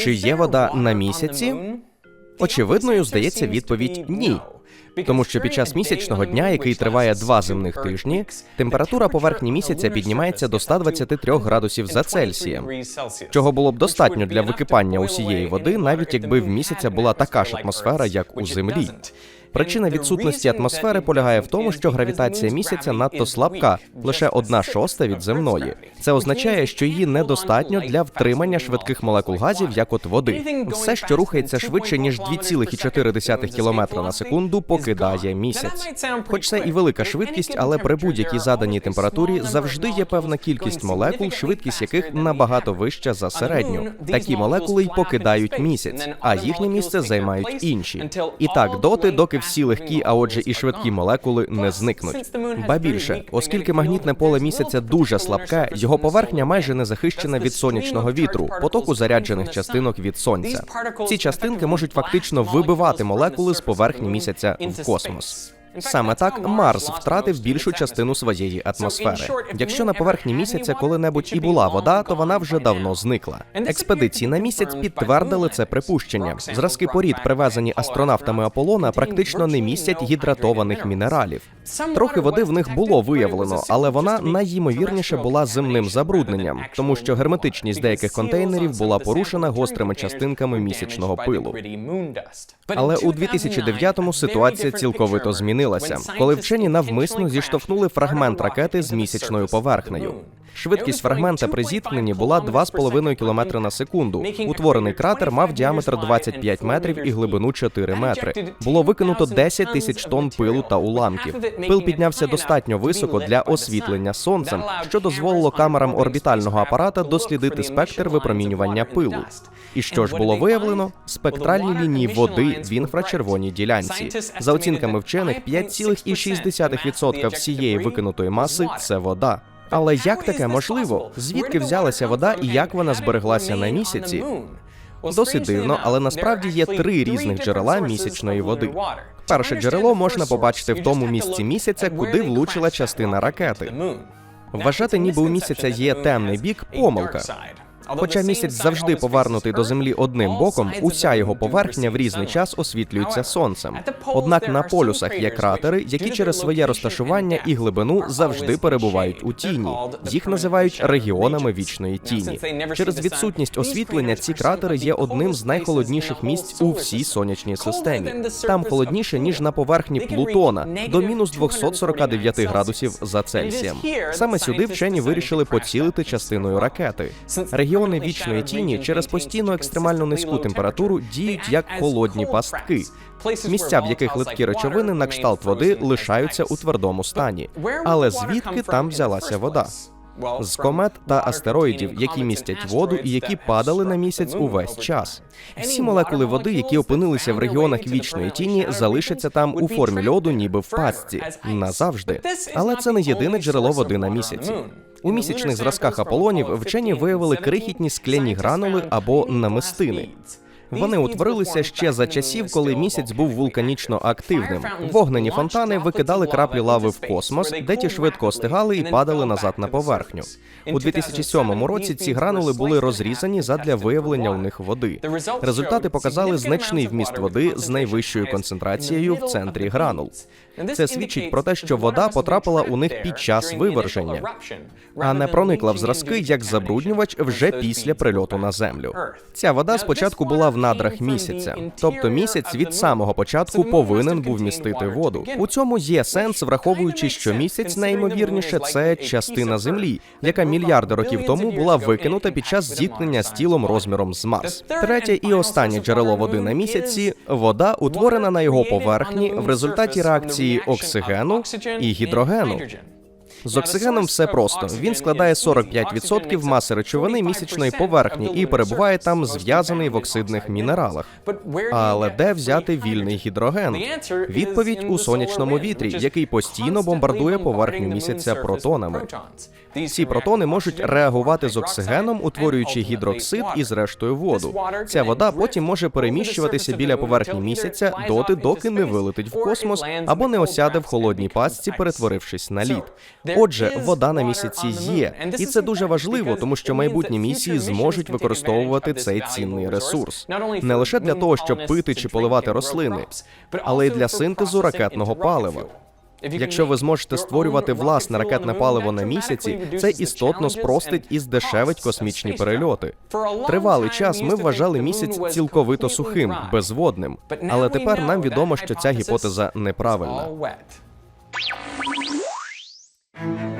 Чи є вода на місяці? Очевидною здається відповідь ні. Тому що під час місячного дня, який триває два земних тижні, температура поверхні місяця піднімається до 123 градусів за Цельсієм, чого було б достатньо для википання усієї води, навіть якби в місяця була така ж атмосфера, як у землі. Причина відсутності атмосфери полягає в тому, що гравітація місяця надто слабка, лише одна шоста від земної. Це означає, що її недостатньо для втримання швидких молекул газів, як от води. Все, що рухається швидше ніж 2,4 км на секунду, покидає місяць. Хоч це і велика швидкість, але при будь-якій заданій температурі завжди є певна кількість молекул, швидкість яких набагато вища за середню. Такі молекули й покидають місяць, а їхнє місце займають інші. І так доти, доки всі легкі, а отже, і швидкі молекули не зникнуть. Ба більше, оскільки магнітне поле місяця дуже слабке, його поверхня майже не захищена від сонячного вітру, потоку заряджених частинок від сонця. Ці частинки можуть фактично вибивати молекули з поверхні місяця в космос. Саме так Марс втратив більшу частину своєї атмосфери. Якщо на поверхні місяця коли-небудь і була вода, то вона вже давно зникла. Експедиції на місяць підтвердили це припущення. Зразки порід, привезені астронавтами Аполлона, практично не містять гідратованих мінералів. Трохи води в них було виявлено, але вона найймовірніше була земним забрудненням, тому що герметичність деяких контейнерів була порушена гострими частинками місячного пилу. Але у 2009-му ситуація цілковито змінилася, коли вчені навмисно зіштовхнули фрагмент ракети з місячною поверхнею. Швидкість фрагмента при зіткненні була 2,5 км на секунду. Утворений кратер мав діаметр 25 метрів і глибину 4 метри. Було викинуто 10 тисяч тонн пилу та уламків. Пил піднявся достатньо високо для освітлення сонцем, що дозволило камерам орбітального апарата дослідити спектр випромінювання пилу. І що ж було виявлено? Спектральні лінії води в інфрачервоній ділянці. За оцінками вчених, 5,6% всієї викинутої маси це вода. Але як таке можливо? Звідки взялася вода і як вона збереглася на місяці? Досить дивно, але насправді є три різних джерела місячної води. Перше джерело можна побачити в тому місці місяця, куди влучила частина ракети. Вважати, ніби у місяця є темний бік, помилка. Хоча місяць завжди повернутий до землі одним боком, уся його поверхня в різний час освітлюється сонцем. Однак на полюсах є кратери, які через своє розташування і глибину завжди перебувають у тіні. Їх називають регіонами вічної тіні. Через відсутність освітлення ці кратери є одним з найхолодніших місць у всій сонячній системі. Там холодніше ніж на поверхні Плутона до мінус 249 градусів за Цельсієм. Саме сюди вчені вирішили поцілити частиною ракети. Регіони вічної тіні через постійну екстремально низьку температуру діють як холодні пастки. Місця, в яких литкі речовини на кшталт води лишаються у твердому стані. Але звідки там взялася вода? З комет та астероїдів, які містять воду і які падали на місяць увесь час. Всі молекули води, які опинилися в регіонах вічної тіні, залишаться там у формі льоду, ніби в пастці назавжди. Але це не єдине джерело води на місяці. У місячних зразках Аполлонів вчені виявили крихітні скляні гранули або намистини. Вони утворилися ще за часів, коли місяць був вулканічно активним. Вогнені фонтани викидали краплі лави в космос, де ті швидко остигали і падали назад на поверхню. У 2007 році ці гранули були розрізані задля виявлення у них води. Результати показали значний вміст води з найвищою концентрацією в центрі гранул. Це свідчить про те, що вода потрапила у них під час виверження, а не проникла в зразки як забруднювач вже після прильоту на землю. Ця вода спочатку була в надрах місяця, тобто місяць від самого початку повинен був містити воду. У цьому є сенс, враховуючи, що місяць найімовірніше це частина землі, яка мільярди років тому була викинута під час зіткнення з тілом розміром з Марс. Третє і останнє джерело води на місяці вода, утворена на його поверхні в результаті реакції оксигену і гідрогену. З оксигеном все просто. Він складає 45% маси речовини місячної поверхні і перебуває там зв'язаний в оксидних мінералах. Але де взяти вільний гідроген? Відповідь у сонячному вітрі, який постійно бомбардує поверхню місяця протонами. Ці протони можуть реагувати з оксигеном, утворюючи гідроксид і зрештою воду. Ця вода потім може переміщуватися біля поверхні місяця доти, доки не вилетить в космос або не осяде в холодній пастці, перетворившись на лід. Отже, вода на місяці є, і це дуже важливо, тому що майбутні місії зможуть використовувати цей цінний ресурс. Не лише для того, щоб пити чи поливати рослини, але й для синтезу ракетного палива. Якщо ви зможете створювати власне ракетне паливо на місяці, це істотно спростить і здешевить космічні перельоти. Тривалий час ми вважали місяць цілковито сухим, безводним, але тепер нам відомо, що ця гіпотеза неправильна. Thank you.